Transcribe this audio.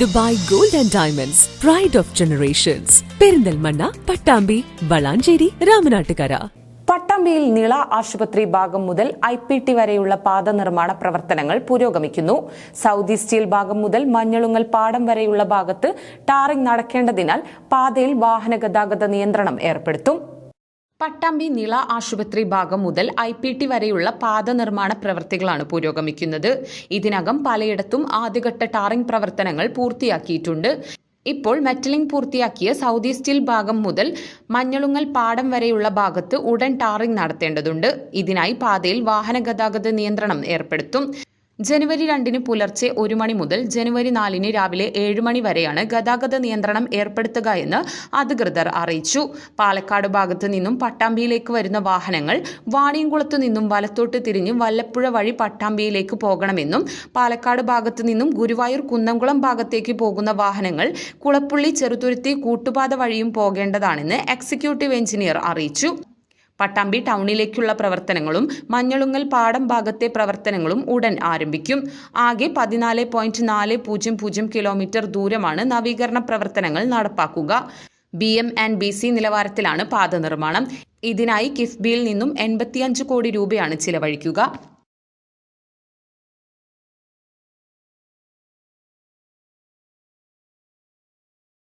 Dubai gold and diamonds pride of generations Perinthalmanna Pattambi Valanchery Ramanattukara. പട്ടാമ്പിയിൽ Nila ആശുപത്രി ഭാഗം മുതൽ I P T വരെയുള്ള പാത നിർമ്മാണ പ്രവർത്തനങ്ങൾ പുരോഗമിക്കുന്നു. സൗദി സ്റ്റീൽ ഭാഗം മുതൽ മഞ്ഞളുങ്ങൽ പാടം വരെയുള്ള ഭാഗത്ത് ടാറിംഗ് നടക്കേണ്ടതിനാൽ പാതയിൽ വാഹന ഗതാഗത നിയന്ത്രണം ഏർപ്പെടുത്തും. പട്ടാമ്പി നിള ആശുപത്രി ഭാഗം മുതൽ ഐ പി ടി വരെയുള്ള പാത നിർമ്മാണ പ്രവൃത്തികളാണ് പുരോഗമിക്കുന്നത്. ഇതിനകം പലയിടത്തും ആദ്യഘട്ട ടാറിംഗ് പ്രവർത്തനങ്ങൾ പൂർത്തിയാക്കിയിട്ടുണ്ട്. ഇപ്പോൾ മെറ്റലിംഗ് പൂർത്തിയാക്കിയ സൗദി സ്റ്റീൽ ഭാഗം മുതൽ മഞ്ഞളുങ്ങൽ പാടം വരെയുള്ള ഭാഗത്ത് ഉടൻ ടാറിംഗ് നടത്തേണ്ടതുണ്ട്. ഇതിനായി പാതയിൽ വാഹന ഗതാഗത നിയന്ത്രണം ഏർപ്പെടുത്തും. ജനുവരി രണ്ടിന് പുലർച്ചെ ഒരു മണി മുതൽ ജനുവരി നാലിന് രാവിലെ ഏഴ് മണി വരെയാണ് ഗതാഗത നിയന്ത്രണം ഏർപ്പെടുത്തുക എന്ന് അധികൃതർ അറിയിച്ചു. പാലക്കാട് ഭാഗത്തു നിന്നും പട്ടാമ്പിയിലേക്ക് വരുന്ന വാഹനങ്ങൾ വാണിയംകുളത്തു നിന്നും വലത്തോട്ട് തിരിഞ്ഞ് വല്ലപ്പുഴ വഴി പട്ടാമ്പിയിലേക്ക് പോകണമെന്നും പാലക്കാട് ഭാഗത്തു നിന്നും ഗുരുവായൂർ കുന്നംകുളം ഭാഗത്തേക്ക് പോകുന്ന വാഹനങ്ങൾ കുളപ്പുള്ളി ചെറുതുരുത്തി കൂട്ടുപാത വഴിയും പോകേണ്ടതാണെന്ന് എക്സിക്യൂട്ടീവ് എഞ്ചിനീയർ അറിയിച്ചു. പട്ടാമ്പി ടൗണിലേക്കുള്ള പ്രവർത്തനങ്ങളും മഞ്ഞളുങ്ങൽ പാടം ഭാഗത്തെ പ്രവർത്തനങ്ങളും ഉടൻ ആരംഭിക്കും. ആകെ പതിനാല് പോയിന്റ് നാല് പൂജ്യം പൂജ്യം കിലോമീറ്റർ ദൂരമാണ് നവീകരണ പ്രവർത്തനങ്ങൾ നടപ്പാക്കുക. B M and B C നിലവാരത്തിലാണ് പാത നിർമ്മാണം. ഇതിനായി കിഫ്ബിയിൽ നിന്നും എൺപത്തിയഞ്ച് കോടി രൂപയാണ് ചിലവഴിക്കുക.